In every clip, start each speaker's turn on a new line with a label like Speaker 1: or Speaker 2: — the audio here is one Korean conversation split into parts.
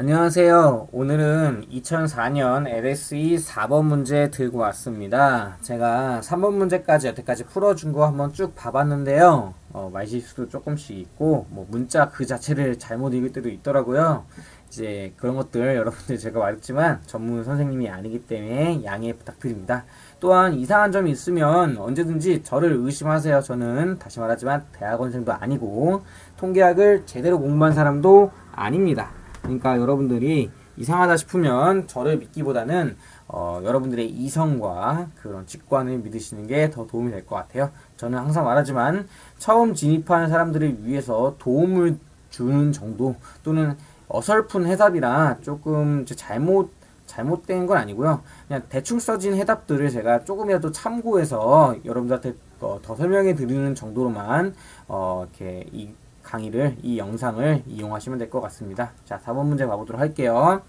Speaker 1: 안녕하세요. 오늘은 2004년 LSE 4번 문제 들고 왔습니다. 제가 3번 문제까지 여태까지 풀어준 거 한번 쭉 봐봤는데요. 어, 말실수도 조금씩 있고, 뭐 문자 그 자체를 잘못 읽을 때도 있더라고요. 이제 그런 것들 여러분들 제가 말했지만 전문 선생님이 아니기 때문에 양해 부탁드립니다. 또한 이상한 점이 있으면 언제든지 저를 의심하세요. 저는 다시 말하지만 대학원생도 아니고 통계학을 제대로 공부한 사람도 아닙니다. 그러니까 여러분들이 이상하다 싶으면 저를 믿기보다는 어, 여러분들의 이성과 그런 직관을 믿으시는 게 더 도움이 될 것 같아요. 저는 항상 말하지만 처음 진입하는 사람들을 위해서 도움을 주는 정도 또는 어설픈 해답이라 조금 잘못 잘못된 건 아니고요. 그냥 대충 써진 해답들을 제가 조금이라도 참고해서 여러분들한테 어, 더 설명해 드리는 정도로만 어, 이렇게 이 강의를 이 영상을 이용하시면 될 것 같습니다. 자, 4번 문제 가보도록 할게요.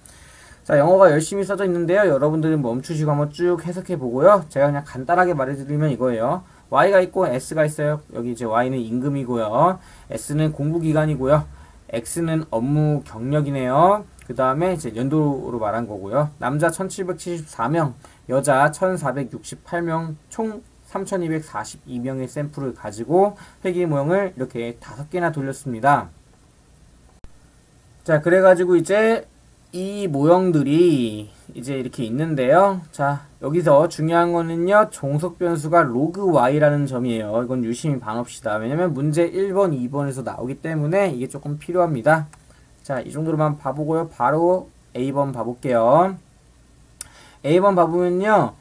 Speaker 1: 자, 영어가 열심히 써져 있는데요. 여러분들은 멈추시고 한번 쭉 해석해 보고요. 제가 그냥 간단하게 말해드리면 이거예요. y가 있고 s가 있어요. 여기 이제 y는 임금이고요. s는 공부 기간이고요. x는 업무 경력이네요. 그 다음에 이제 연도로 말한 거고요. 남자 1774명, 여자 1468명, 총 3242명의 샘플을 가지고 회기 모형을 이렇게 다섯 개나 돌렸습니다. 자, 그래가지고 이제 이 모형들이 이제 이렇게 있는데요. 자, 여기서 중요한 거는요. 종속 변수가 로그 y라는 점이에요. 이건 유심히 봐놓읍시다. 왜냐면 문제 1번, 2번에서 나오기 때문에 이게 조금 필요합니다. 자, 이 정도로만 봐보고요. 바로 A번 봐볼게요. A번 봐보면요.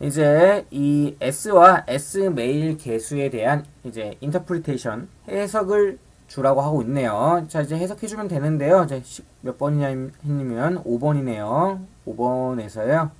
Speaker 1: 이제 이 S와 S 메일 개수에 대한 이제 인터프리테이션 해석을 주라고 하고 있네요. 자, 이제 해석해주면 되는데요. 이제 시- 몇 번이냐 했냐면 5번이네요. 5번에서요.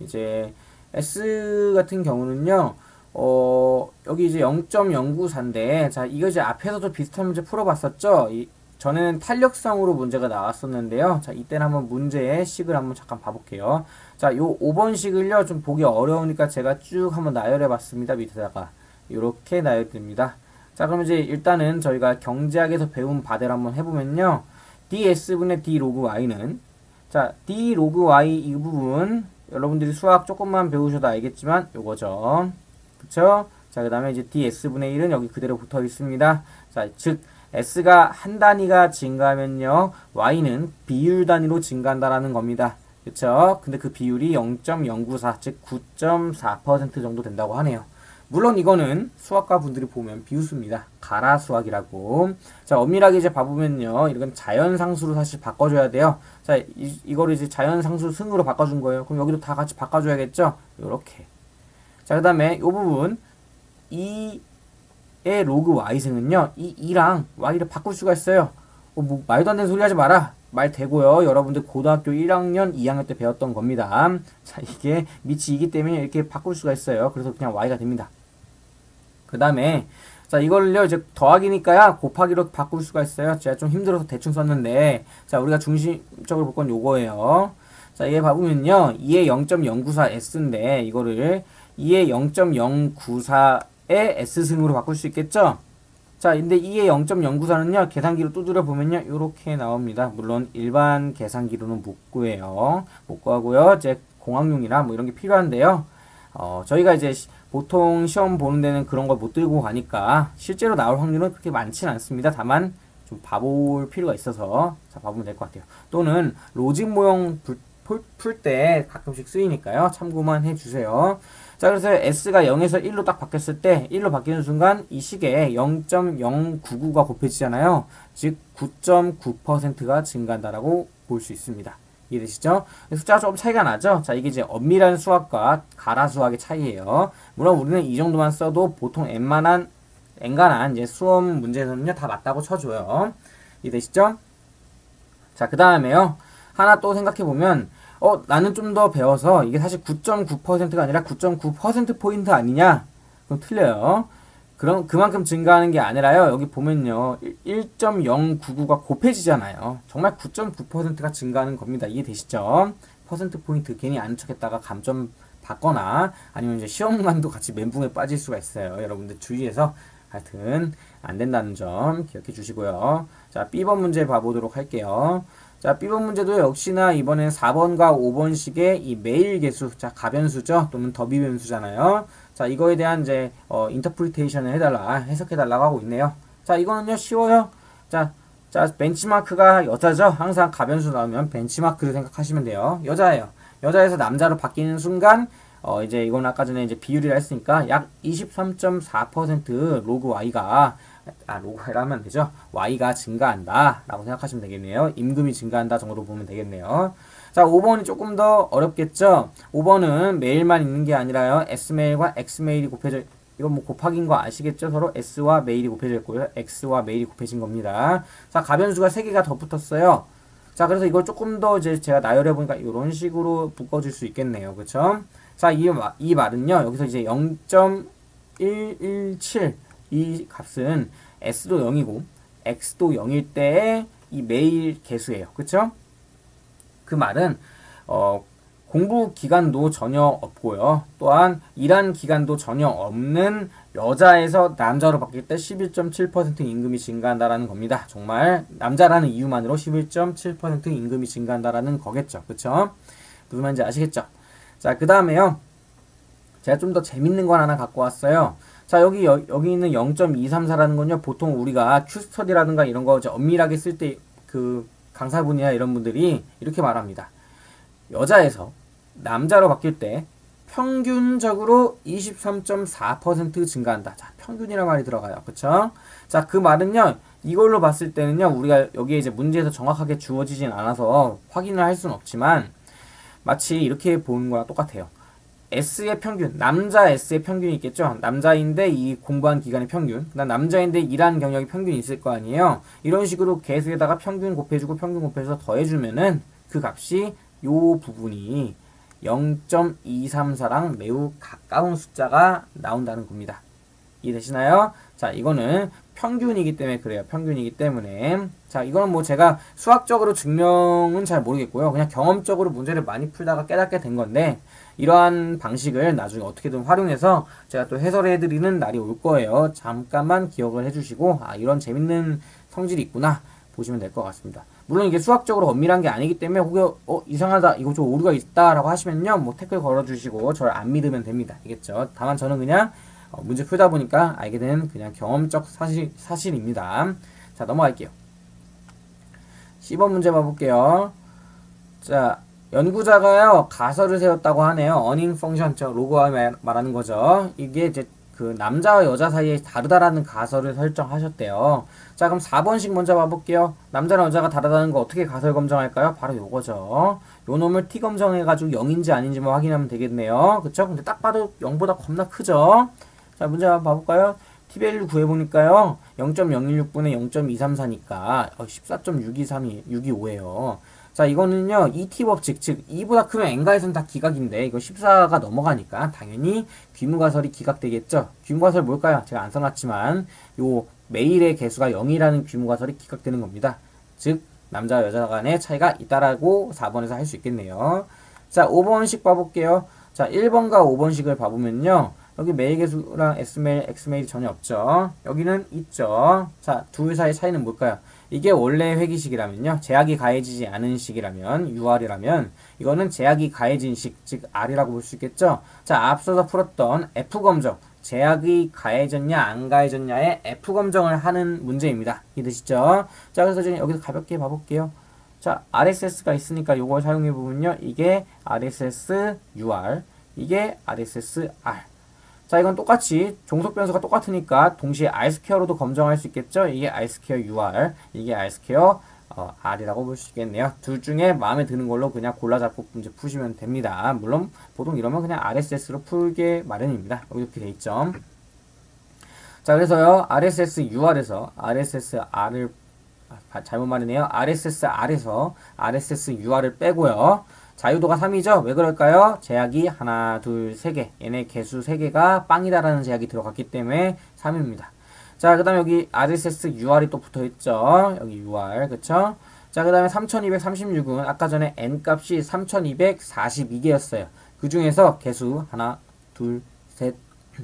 Speaker 1: 이제 S 같은 경우는요. 어, 여기 이제 0.094인데, 자, 이거 이제 앞에서도 비슷한 문제 풀어봤었죠? 이, 전에는 탄력성으로 문제가 나왔었는데요. 자, 이때는 한번 문제의 식을 한번 잠깐 봐볼게요. 자, 요 5번 식을요, 좀 보기 어려우니까 제가 쭉 한번 나열해 봤습니다. 밑에다가. 이렇게 나열됩니다. 자, 그럼 이제 일단은 저희가 경제학에서 배운 바대로 한번 해보면요. ds분의 d 로그 y는, 자, d 로그 y 이 부분, 여러분들이 수학 조금만 배우셔도 알겠지만, 요거죠. 그쵸? 자, 그 다음에 이제 ds분의 1은 여기 그대로 붙어 있습니다. 자, 즉, s가 한 단위가 증가하면요, y는 비율 단위로 증가한다라는 겁니다. 그쵸? 근데 그 비율이 0.094, 즉 9.4% 정도 된다고 하네요. 물론 이거는 수학과 분들이 보면 비웃습니다. 가라 수학이라고. 자, 엄밀하게 이제 봐보면요. 이건 자연상수로 사실 바꿔줘야 돼요. 자, 이, 이거를 이제 자연상수 승으로 바꿔준 거예요. 그럼 여기도 다 같이 바꿔줘야겠죠? 요렇게. 자, 그 다음에 이 부분, 2 의 로그 y승은요, 이 2랑 y를 바꿀 수가 있어요. 어, 뭐, 말도 안 되는 소리 하지 마라. 말 되고요. 여러분들 고등학교 1학년, 2학년 때 배웠던 겁니다. 자, 이게 밑이 2기 때문에 이렇게 바꿀 수가 있어요. 그래서 그냥 y가 됩니다. 그 다음에, 자, 이걸요, 이제 더하기니까야 곱하기로 바꿀 수가 있어요. 제가 좀 힘들어서 대충 썼는데, 자, 우리가 중심적으로 볼 건 요거예요. 자, 얘 봐보면요. 2의 0.094s인데, 이거를 2의 0.094의 s승으로 바꿀 수 있겠죠? 자, 근데 2의 0.094는요, 계산기로 두드려 보면요, 이렇게 나옵니다. 물론 일반 계산기로는 못 구해요. 못 구하고요. 이제 공학용이나 뭐 이런 게 필요한데요. 어, 저희가 이제 시- 보통 시험 보는 데는 그런 걸 못 들고 가니까 실제로 나올 확률은 그렇게 많지는 않습니다. 다만 좀 봐볼 필요가 있어서 자, 봐보면 될 것 같아요. 또는 로직 모형 풀 때 가끔씩 쓰이니까요. 참고만 해주세요. 자, 그래서 S가 0에서 1로 딱 바뀌었을 때, 1로 바뀌는 순간 이 식에 0.099가 곱해지잖아요. 즉, 9.9%가 증가한다라고 볼 수 있습니다. 이해되시죠? 숫자가 조금 차이가 나죠? 자, 이게 이제 엄밀한 수학과 가라 수학의 차이예요. 물론 우리는 이 정도만 써도 보통 웬만한, 엔간한 이제 수험 문제에서는요, 다 맞다고 쳐줘요. 이해되시죠? 자, 그 다음에요. 하나 또 생각해보면, 어, 나는 좀 더 배워서 이게 사실 9.9%가 아니라 9.9%포인트 아니냐? 그럼 틀려요. 그럼 그만큼 증가하는 게 아니라요. 여기 보면요. 1.099가 곱해지잖아요. 정말 9.9%가 증가하는 겁니다. 이해되시죠? 퍼센트 포인트 괜히 아는 척했다가 감점 받거나 아니면 이제 시험관도 같이 멘붕에 빠질 수가 있어요. 여러분들 주의해서 하여튼 안 된다는 점 기억해 주시고요. 자, B번 문제 봐보도록 할게요. 자, B번 문제도 역시나 이번엔 4번과 5번식의 이 매일 개수, 자, 가변수죠. 또는 더비 변수잖아요. 자, 이거에 대한 이제, 어, 인터프리테이션을 해달라, 해석해달라고 하고 있네요. 자, 이거는요, 쉬워요. 자, 자, 벤치마크가 여자죠. 항상 가변수 나오면 벤치마크를 생각하시면 돼요. 여자예요. 여자에서 남자로 바뀌는 순간, 어, 이제 이건 아까 전에 이제 비율이라 했으니까 약 23.4% 로그 Y가 아, 로그라 하면 되죠. Y가 증가한다. 라고 생각하시면 되겠네요. 임금이 증가한다 정도로 보면 되겠네요. 자, 5번이 조금 더 어렵겠죠? 5번은 메일만 있는 게 아니라요. S메일과 X메일이 곱해져, 이건 뭐 곱하기인 거 아시겠죠? 서로 S와 메일이 곱해져 있고요. X와 메일이 곱해진 겁니다. 자, 가변수가 3개가 더 붙었어요. 자, 그래서 이걸 조금 더 이제 제가 나열해 보니까 이런 식으로 묶어줄 수 있겠네요. 그쵸? 자, 이, 마- 이 말은요. 여기서 이제 0.117 이 값은 s도 0이고 x도 0일 때의 이 매일 개수예요. 그쵸? 그 말은 어, 공부 기간도 전혀 없고요. 또한 일한 기간도 전혀 없는 여자에서 남자로 바뀔 때 11.7% 임금이 증가한다라는 겁니다. 정말 남자라는 이유만으로 11.7% 임금이 증가한다라는 거겠죠. 그쵸? 무슨 말인지 아시겠죠? 자, 그 다음에요. 제가 좀 더 재밌는 걸 하나 갖고 왔어요. 자, 여기, 여, 여기 있는 0.234라는 건요, 보통 우리가 큐스터디라든가 이런 거 엄밀하게 쓸 때 그 강사분이나 이런 분들이 이렇게 말합니다. 여자에서 남자로 바뀔 때 평균적으로 23.4% 증가한다. 자, 평균이라는 말이 들어가요. 그쵸? 자, 그 말은요, 이걸로 봤을 때는요, 우리가 여기에 이제 문제에서 정확하게 주어지진 않아서 확인을 할 수는 없지만, 마치 이렇게 보는 거랑 똑같아요. S의 평균, 남자 S의 평균이 있겠죠. 남자인데 이 공부한 기간의 평균, 그다음 남자인데 일한 경력이 평균이 있을 거 아니에요. 이런 식으로 개수에다가 평균 곱해주고 평균 곱해서 더해주면은 그 값이 요 부분이 0.234랑 매우 가까운 숫자가 나온다는 겁니다. 이해되시나요? 자, 이거는 평균이기 때문에 그래요. 평균이기 때문에. 자, 이거는 뭐 제가 수학적으로 증명은 잘 모르겠고요. 그냥 경험적으로 문제를 많이 풀다가 깨닫게 된 건데, 이러한 방식을 나중에 어떻게든 활용해서 제가 또 해설해 드리는 날이 올 거예요. 잠깐만 기억을 해 주시고, 아, 이런 재밌는 성질이 있구나. 보시면 될 것 같습니다. 물론 이게 수학적으로 엄밀한 게 아니기 때문에 혹여 어 이상하다 이거 좀 오류가 있다라고 하시면요 뭐 댓글 걸어주시고 저를 안 믿으면 됩니다. 알겠죠? 다만 저는 그냥 어, 문제 풀다 보니까 알게 된 그냥 경험적 사실 사실입니다. 자 넘어갈게요. 10번 문제 봐볼게요. 자 연구자가요 가설을 세웠다고 하네요. 어닝 펑션 저 말- 말하는 거죠. 이게 이제 그 남자와 여자 사이에 다르다라는 가설을 설정하셨대요. 자 그럼 4번씩 먼저 봐볼게요. 남자랑 여자가 다르다는 거 어떻게 가설 검정할까요? 바로 요거죠. 요 놈을 t 검정해가지고 0인지 아닌지만 확인하면 되겠네요. 그쵸? 근데 딱 봐도 0보다 겁나 크죠? 자 문제 한번 봐볼까요? t 밸류 구해보니까요. 0.016분의 0.234니까 14.623이 625예요. 자 이거는요 이 t 법칙 즉 2보다 크면 n가에선 다 기각인데 이거 14가 넘어가니까 당연히 귀무가설이 기각되겠죠. 귀무가설 뭘까요? 제가 안 써놨지만 요 매일의 개수가 0이라는 귀무가설이 기각되는 겁니다. 즉 남자 여자 간의 차이가 있다라고 4번에서 할 수 있겠네요. 자 5번씩 봐볼게요. 자 1번과 5번씩을 봐보면요. 여기 매일 개수랑 S메일, X메일이 전혀 없죠. 여기는 있죠. 자, 둘 사이 차이는 뭘까요? 이게 원래 회기식이라면요. 제약이 가해지지 않은 식이라면, UR이라면, 이거는 제약이 가해진 식, 즉 R이라고 볼 수 있겠죠. 자, 앞서서 풀었던 F검정, 제약이 가해졌냐, 안 가해졌냐의 F검정을 하는 문제입니다. 이해되시죠? 자, 그래서 지금 여기서 가볍게 봐볼게요. 자, RSS가 있으니까 이걸 사용해 보면요. 이게 RSS UR, 이게 RSS R. 자, 이건 똑같이 종속 변수가 똑같으니까 동시에 R 스퀘어로도 검정할 수 있겠죠? 이게 R 스퀘어 UR, 이게 R 스퀘어 어, R이라고 볼 수 있겠네요. 둘 중에 마음에 드는 걸로 그냥 골라 잡고 문제 푸시면 됩니다. 물론 보통 이러면 그냥 RSS로 풀게 마련입니다. 이렇게 돼 있죠. 자, 그래서요. RSS UR에서 RSS R을 아, 잘못 말이네요. RSS R에서 RSS UR을 빼고요. 자유도가 3이죠? 왜 그럴까요? 제약이 하나, 둘, 세 개. 얘네 개수 세 개가 빵이다라는 제약이 들어갔기 때문에 3입니다. 자, 그 다음에 여기 RSS UR이 또 붙어 있죠? 여기 UR, 그쵸? 자, 그 다음에 3236은 아까 전에 n 값이 3242개였어요. 그 중에서 개수 하나, 둘, 셋,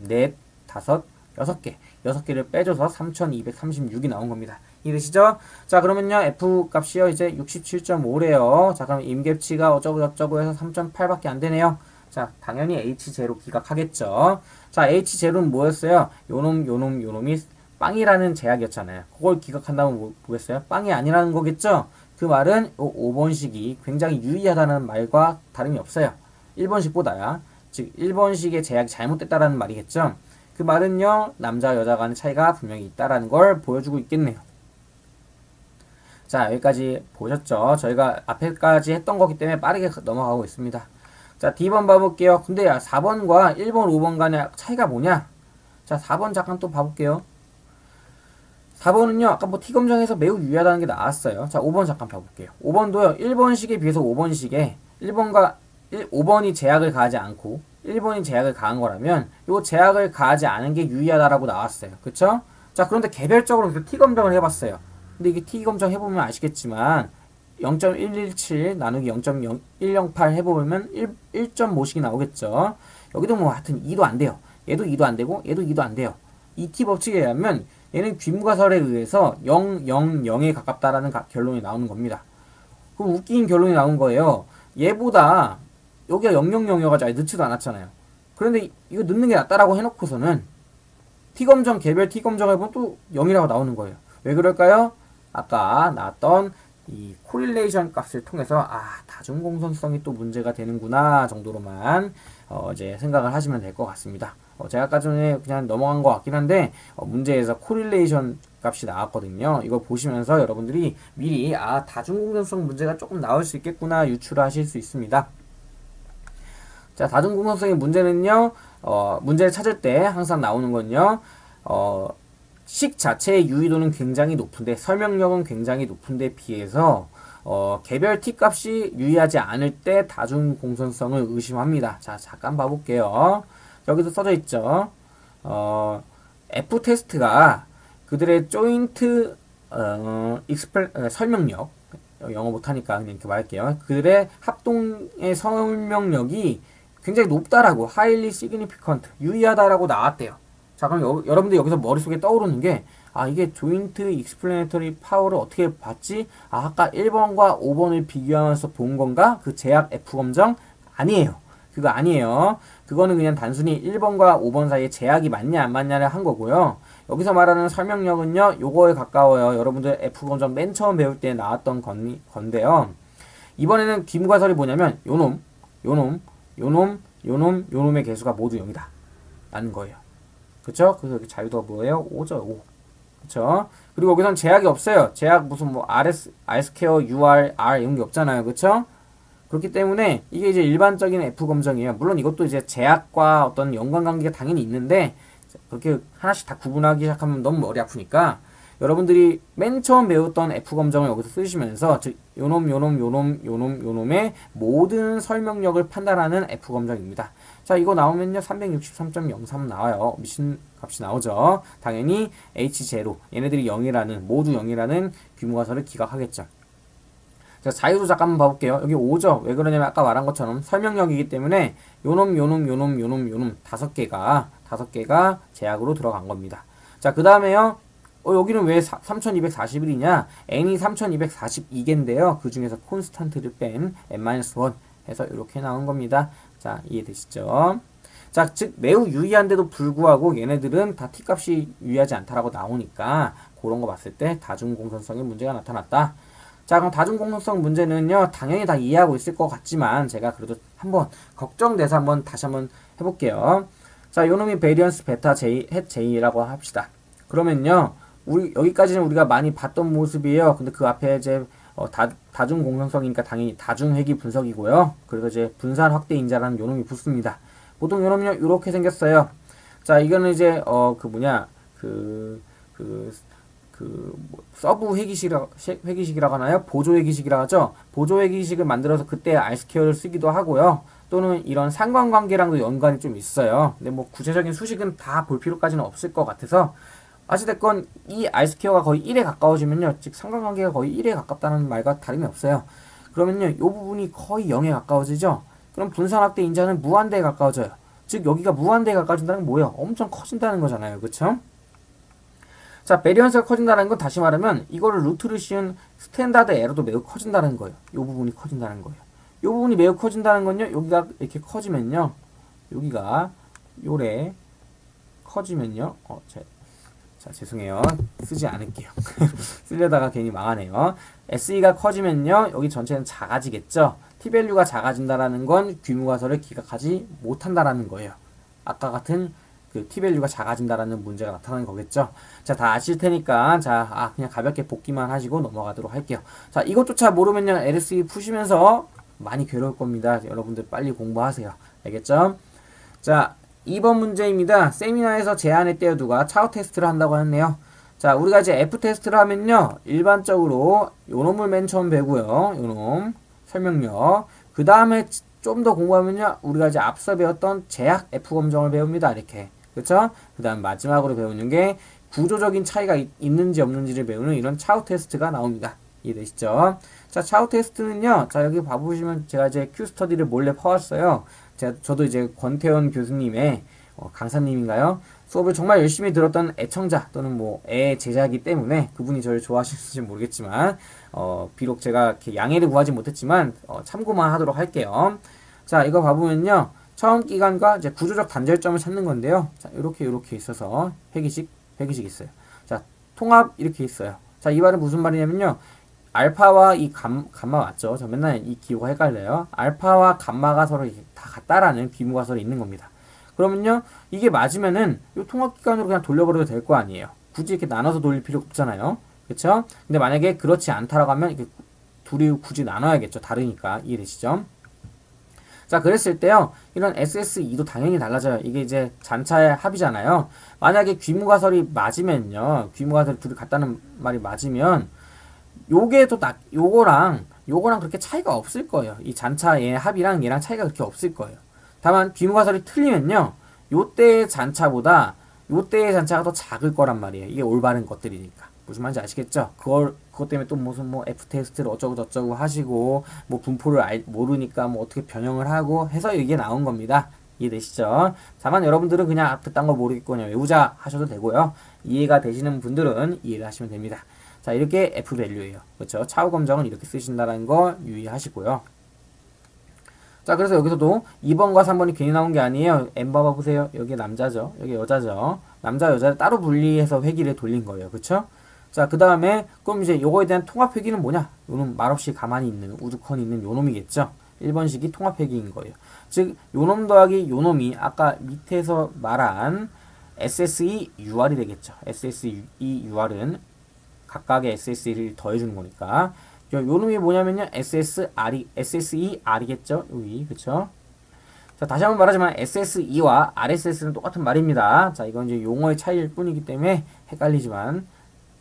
Speaker 1: 넷, 다섯, 여섯 개. 여섯 개를 빼줘서 3236이 나온 겁니다. 이해되시죠? 자, 그러면요, F 값이요, 이제 67.5래요. 자, 그럼 임계치가 어쩌고저쩌고 해서 3.8밖에 안 되네요. 자, 당연히 H0 기각하겠죠. 자, H0는 뭐였어요? 요놈, 요놈, 요놈이 빵이라는 제약이었잖아요. 그걸 기각한다면 뭐, 뭐겠어요? 빵이 아니라는 거겠죠? 그 말은 요 5번식이 굉장히 유의하다는 말과 다름이 없어요. 1번식보다야. 즉, 1번식의 제약이 잘못됐다라는 말이겠죠? 그 말은요, 남자, 여자 간의 차이가 분명히 있다라는 걸 보여주고 있겠네요. 자, 여기까지 보셨죠? 저희가 앞에까지 했던 거기 때문에 빠르게 넘어가고 있습니다. 자, D번 봐볼게요. 근데 야, 4번과 1번, 5번 간의 차이가 뭐냐? 자, 4번 잠깐 또 봐볼게요. 4번은요, 아까 뭐 T검정에서 매우 유의하다는 게 나왔어요. 자, 5번 잠깐 봐볼게요. 5번도요, 1번식에 비해서 5번식에 1번과 1, 5번이 제약을 가하지 않고 1번이 제약을 가한 거라면 요 제약을 가하지 않은 게 유의하다라고 나왔어요. 그쵸? 자, 그런데 개별적으로 그 T검정을 해봤어요. 근데 이게 T검정 해보면 아시겠지만 0.117 나누기 0.108 해보면 1, 1.5씩이 나오겠죠. 여기도 뭐 하여튼 2도 안 돼요. 얘도 2도 안 되고 얘도 2도 안 돼요. 이 T 법칙에 의하면 얘는 귀무가설에 의해서 0, 0, 0에 가깝다라는 가- 결론이 나오는 겁니다. 그 웃긴 결론이 나온 거예요. 얘보다 여기가 000이어가지고 아예 넣지도 않았잖아요. 그런데 이- 이거 넣는 게 낫다라고 해놓고서는 T검정, 개별 T검정 해보면 또 0이라고 나오는 거예요. 왜 그럴까요? 아까 나왔던 이 코릴레이션 값을 통해서 아 다중공선성이 또 문제가 되는구나 정도로만 어, 이제 생각을 하시면 될 것 같습니다. 어, 제가 아까 전에 그냥 넘어간 것 같긴 한데 어, 문제에서 코릴레이션 값이 나왔거든요. 이거 보시면서 여러분들이 미리 아 다중공선성 문제가 조금 나올 수 있겠구나 유출하실 수 있습니다. 자 다중공선성의 문제는요. 어, 문제를 찾을 때 항상 나오는 건요. 어, 식 자체의 유의도는 굉장히 높은데 설명력은 굉장히 높은데 비해서 어, 개별 t 값이 유의하지 않을 때 다중 공선성을 의심합니다. 자 잠깐 봐볼게요. 여기서 써져 있죠. 어, F 테스트가 그들의 조인트 어, 익스플 어, 설명력 영어 못하니까 그냥 이렇게 말할게요. 그들의 합동의 설명력이 굉장히 높다라고 highly significant 유의하다라고 나왔대요. 자 그럼 여, 여러분들 여기서 머릿속에 떠오르는 게 아 이게 조인트 익스플레네터리 파워를 어떻게 봤지? 아 아까 1번과 5번을 비교하면서 본 건가? 그 제약 F 검정? 아니에요. 그거 아니에요. 그거는 그냥 단순히 1번과 5번 사이에 제약이 맞냐 안 맞냐를 한 거고요. 여기서 말하는 설명력은요. 요거에 가까워요. 여러분들 F 검정 맨 처음 배울 때 나왔던 건, 건데요. 이번에는 귀무가설이 뭐냐면 요놈, 요놈, 요놈, 요놈, 요놈의 개수가 모두 0이다. 라는 거예요. 그쵸? 그래서 여기 자유도가 뭐예요? 5죠, 5. 그쵸? 그리고 여기선 제약이 없어요. 제약 무슨 뭐 RS, R스퀘어, UR, R 이런 게 없잖아요. 그쵸? 그렇기 때문에 이게 이제 일반적인 F 검정이에요. 물론 이것도 이제 제약과 어떤 연관관계가 당연히 있는데 그렇게 하나씩 다 구분하기 시작하면 너무 머리 아프니까 여러분들이 맨 처음 배웠던 F 검정을 여기서 쓰시면서 즉 요놈 요놈 요놈 요놈 요놈의 모든 설명력을 판단하는 F 검정입니다. 자 이거 나오면요 363.03 나와요. 미친 값이 나오죠. 당연히 H0 얘네들이 0이라는 모두 0이라는 규모가설을 기각하겠죠. 자, 자유도 잠깐만 봐볼게요. 여기 5죠. 왜 그러냐면 아까 말한 것처럼 설명력이기 때문에 요놈, 요놈, 요놈, 요놈, 요놈 다섯 개가 다섯 개가 제약으로 들어간 겁니다. 자, 그 다음에요. 어, 여기는 왜 3241이냐? n이 3242개인데요. 그 중에서 콘스탄트를 뺀 n-1 해서 이렇게 나온 겁니다. 자, 이해되시죠? 자, 즉 매우 유의한데도 불구하고 얘네들은 다 t값이 유의하지 않다라고 나오니까 그런 거 봤을 때 다중공선성의 문제가 나타났다. 자, 그럼 다중공선성 문제는요, 당연히 다 이해하고 있을 것 같지만, 제가 그래도 한번 걱정돼서 한번 다시 한번 해볼게요. 자, 요놈이 베리언스 베타 J, 헷 J라고 합시다. 그러면요, 우리, 여기까지는 우리가 많이 봤던 모습이에요. 근데 그 앞에 이제, 어, 다, 다중공선성이니까 당연히 다중회귀 분석이고요. 그래서 이제 분산 확대 인자라는 요놈이 붙습니다. 보통 요놈은요, 이렇게 생겼어요. 자, 이거는 이제, 어, 그 뭐냐, 그, 그, 그, 뭐, 서브 회기식이라, 시- 회기식이라고 하나요? 보조 회기식이라고 하죠? 보조 회기식을 만들어서 그때 알스케어를 쓰기도 하고요. 또는 이런 상관관계랑도 연관이 좀 있어요. 근데 뭐 구체적인 수식은 다 볼 필요까지는 없을 것 같아서 어찌됐건 이 알스케어가 거의 1에 가까워지면요. 즉 상관관계가 거의 1에 가깝다는 말과 다름이 없어요. 그러면요. 이 부분이 거의 0에 가까워지죠. 그럼 분산확대 인자는 무한대에 가까워져요. 즉 여기가 무한대에 가까워진다는 게 뭐예요? 엄청 커진다는 거잖아요. 그쵸? 자, 베리언스가 커진다는 건 다시 말하면 이거를 루트를 씌운 스탠다드 에러도 매우 커진다는 거예요. 이 부분이 커진다는 거예요. 이 부분이 매우 커진다는 건요. 여기가 이렇게 커지면요. 여기가 요래 커지면요. 어, 자, 자 죄송해요. 쓰지 않을게요. 쓰려다가 괜히 망하네요. SE가 커지면요. 여기 전체는 작아지겠죠. T밸류가 작아진다라는 건 규모가설을 기각하지 못한다라는 거예요. 아까 같은 그 T밸류가 작아진다라는 문제가 나타나는 거겠죠. 자, 다 아실 테니까, 자, 아, 그냥 가볍게 복기만 하시고 넘어가도록 할게요. 자, 이것조차 모르면요, LSE 푸시면서 많이 괴로울 겁니다. 여러분들 빨리 공부하세요. 알겠죠? 자, 2번 문제입니다. 세미나에서 제안에 떼어두가 차후 테스트를 한다고 했네요. 자, 우리가 이제 F 테스트를 하면요, 일반적으로 요 놈을 맨 처음 배고요. 요 놈, 설명력. 그 다음에 좀 더 공부하면요, 우리가 이제 앞서 배웠던 제약 F 검정을 배웁니다. 이렇게. 그쵸? 그 다음 마지막으로 배우는 게 구조적인 차이가 있, 있는지 없는지를 배우는 이런 차후 테스트가 나옵니다. 이해되시죠? 자, 차후 테스트는요, 자, 여기 봐보시면 제가 이제 큐 스터디를 몰래 퍼왔어요. 제가, 저도 이제 권태현 교수님의 어, 강사님인가요? 수업을 정말 열심히 들었던 애청자 또는 뭐 애 제자이기 때문에 그분이 저를 좋아하실지 모르겠지만 어, 비록 제가 이렇게 양해를 구하지 못했지만 어, 참고만 하도록 할게요. 자, 이거 봐보면요. 처음 기간과 이제 구조적 단절점을 찾는 건데요. 자, 이렇게 이렇게 있어서 회기식, 회기식 있어요. 자, 통합 이렇게 있어요. 자, 이 말은 무슨 말이냐면요. 알파와 이 감, 감마 맞죠? 저 맨날 이 기호가 헷갈려요. 알파와 감마가 서로 다 같다라는 비무가 서로 있는 겁니다. 그러면요, 이게 맞으면은 이 통합 기간으로 그냥 돌려버려도 될 거 아니에요. 굳이 이렇게 나눠서 돌릴 필요 없잖아요. 그렇죠? 근데 만약에 그렇지 않다라고 하면 이렇게 둘이 굳이 나눠야겠죠. 다르니까 이해되시죠? 자, 그랬을 때요, 이런 SSE도 당연히 달라져요. 이게 이제 잔차의 합이잖아요. 만약에 귀무가설이 맞으면요, 귀무가설 둘이 같다는 말이 맞으면, 요게 또 딱, 요거랑, 요거랑 그렇게 차이가 없을 거예요. 이 잔차의 합이랑 얘랑 차이가 그렇게 없을 거예요. 다만, 귀무가설이 틀리면요, 요때의 잔차보다 요때의 잔차가 더 작을 거란 말이에요. 이게 올바른 것들이니까. 무슨 말인지 아시겠죠? 그걸 그것 때문에 또 무슨 뭐 F 테스트를 어쩌고 저쩌고 하시고 뭐 분포를 알, 모르니까 뭐 어떻게 변형을 하고 해서 이게 나온 겁니다. 이해되시죠? 다만 여러분들은 그냥 그딴 거 모르겠거든요. 외우자 하셔도 되고요. 이해가 되시는 분들은 이해를 하시면 됩니다. 자, 이렇게 F 밸류예요. 그렇죠? 차후 검정은 이렇게 쓰신다는 거 유의하시고요. 자, 그래서 여기서도 2번과 3번이 괜히 나온 게 아니에요. M 봐봐 보세요. 여기 남자죠. 여기 여자죠. 남자 여자를 따로 분리해서 회기를 돌린 거예요. 그렇죠? 자, 그 다음에, 그럼 이제 요거에 대한 통합 회기는 뭐냐? 요놈 말없이 가만히 있는, 우두컨 있는 요놈이겠죠? 1번식이 통합 회기인 거예요. 즉, 요놈 더하기 요놈이 아까 밑에서 말한 SSE UR이 되겠죠. SSE UR은 각각의 SSE를 더해주는 거니까. 요, 요 놈이 뭐냐면요. SSR이, SSER이겠죠? 여기, 그쵸? 자, 다시 한번 말하지만 SSE와 RSS는 똑같은 말입니다. 자, 이건 이제 용어의 차이일 뿐이기 때문에 헷갈리지만,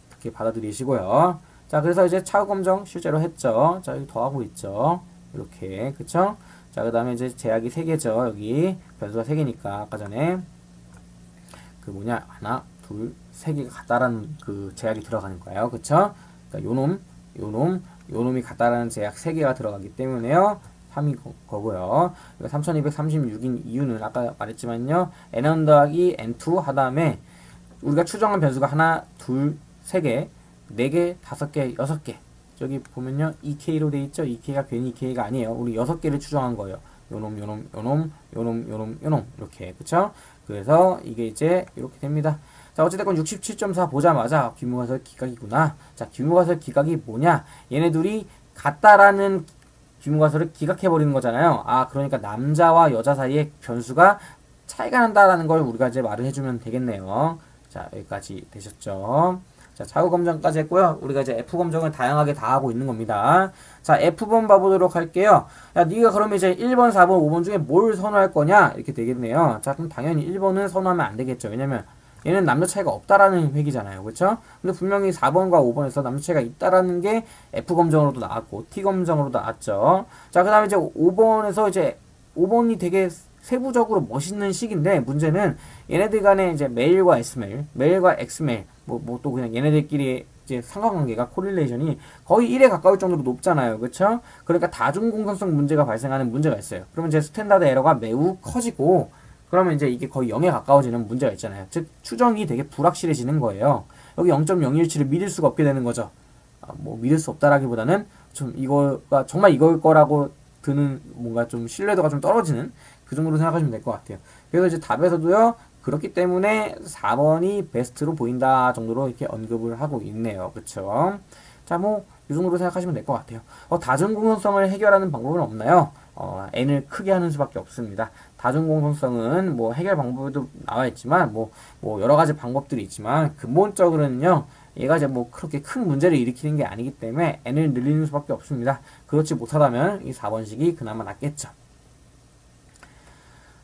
Speaker 1: 이렇게 받아들이시고요. 자, 그래서 이제 차후 검정 실제로 했죠. 자, 여기 더하고 있죠. 이렇게, 그쵸? 자, 그 다음에 이제 제약이 3개죠. 여기 변수가 3개니까 아까 전에 그 뭐냐 하나, 둘, 세 개가 같다라는 그 제약이 들어가는 거예요. 그쵸? 그러니까 요놈, 요놈, 요놈이 같다라는 제약 3개가 들어가기 때문에요. 3이 거, 고요 그러니까 3236인 이유는 아까 말했지만요. n1 더하기 n2 하다음에 우리가 추정한 변수가 하나, 둘, 3개, 4개, 5개, 6개. 저기 보면요. 2K로 돼 있죠? 2K가 괜히 2K가 아니에요. 우리 6개를 추정한 거예요. 요놈, 요놈, 요놈, 요놈, 요놈, 요놈. 이렇게. 그쵸? 그래서 이게 이제 이렇게 됩니다. 자, 어찌됐건 67.4 보자마자 규모가설 기각이구나. 자, 규모가설 기각이 뭐냐? 얘네 둘이 같다라는 규모가설을 기각해버리는 거잖아요. 아, 그러니까 남자와 여자 사이에 변수가 차이가 난다라는 걸 우리가 이제 말을 해주면 되겠네요. 자, 여기까지 되셨죠? 자, 차후 검정까지 했고요. 우리가 이제 F 검정을 다양하게 다 하고 있는 겁니다. 자, F번 봐보도록 할게요. 야, 네가 그러면 이제 1번, 4번, 5번 중에 뭘 선호할 거냐? 이렇게 되겠네요. 자, 그럼 당연히 1번은 선호하면 안 되겠죠. 왜냐면 얘는 남녀 차이가 없다라는 회기잖아요. 그렇죠? 근데 분명히 4번과 5번에서 남녀 차이가 있다라는 게 F 검정으로도 나왔고 T 검정으로도 나왔죠. 자, 그다음에 이제 5번에서 이제 5번이 되게 세부적으로 멋있는 식인데 문제는 얘네들 간에 이제 메일과 S메일, 메일과 X메일 뭐 뭐 또 그냥 얘네들끼리 이제 상관관계가 코릴레이션이 거의 1에 가까울 정도로 높잖아요. 그렇죠? 그러니까 다중 공선성 문제가 발생하는 문제가 있어요. 그러면 이제 스탠다드 에러가 매우 커지고 그러면 이제 이게 거의 0에 가까워지는 문제가 있잖아요. 즉 추정이 되게 불확실해지는 거예요. 여기 0.017을 믿을 수가 없게 되는 거죠. 아, 뭐 믿을 수 없다라기보다는 좀 이거가 정말 이걸 거라고 드는 뭔가 좀 신뢰도가 좀 떨어지는 그 정도로 생각하시면 될 것 같아요. 그래서 이제 답에서도요. 그렇기 때문에 4번이 베스트로 보인다 정도로 이렇게 언급을 하고 있네요. 그쵸? 자, 뭐, 이 정도로 생각하시면 될 것 같아요. 어, 다중공존성을 해결하는 방법은 없나요? 어, n을 크게 하는 수밖에 없습니다. 다중공존성은 뭐 해결 방법도 나와 있지만 뭐, 뭐 여러 가지 방법들이 있지만 근본적으로는요. 얘가 이제 뭐 그렇게 큰 문제를 일으키는 게 아니기 때문에 n을 늘리는 수밖에 없습니다. 그렇지 못하다면 이 4번식이 그나마 낫겠죠.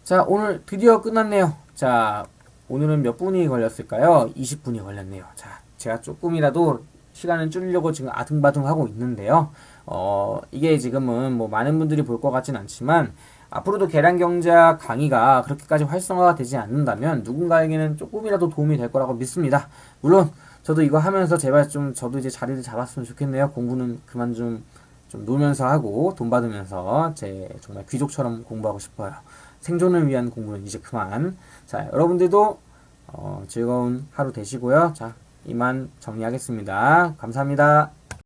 Speaker 1: 자, 오늘 드디어 끝났네요. 자, 오늘은 몇 분이 걸렸을까요? 20분이 걸렸네요. 자, 제가 조금이라도 시간을 줄이려고 지금 아등바등 하고 있는데요. 어, 이게 지금은 뭐 많은 분들이 볼 것 같진 않지만 앞으로도 계량 경제학 강의가 그렇게까지 활성화가 되지 않는다면 누군가에게는 조금이라도 도움이 될 거라고 믿습니다. 물론 저도 이거 하면서 제발 좀 저도 이제 자리를 잡았으면 좋겠네요. 공부는 그만 좀, 좀 놀면서 하고 돈 받으면서 제 정말 귀족처럼 공부하고 싶어요. 생존을 위한 공부는 이제 그만. 자, 여러분들도 어, 즐거운 하루 되시고요. 자, 이만 정리하겠습니다. 감사합니다.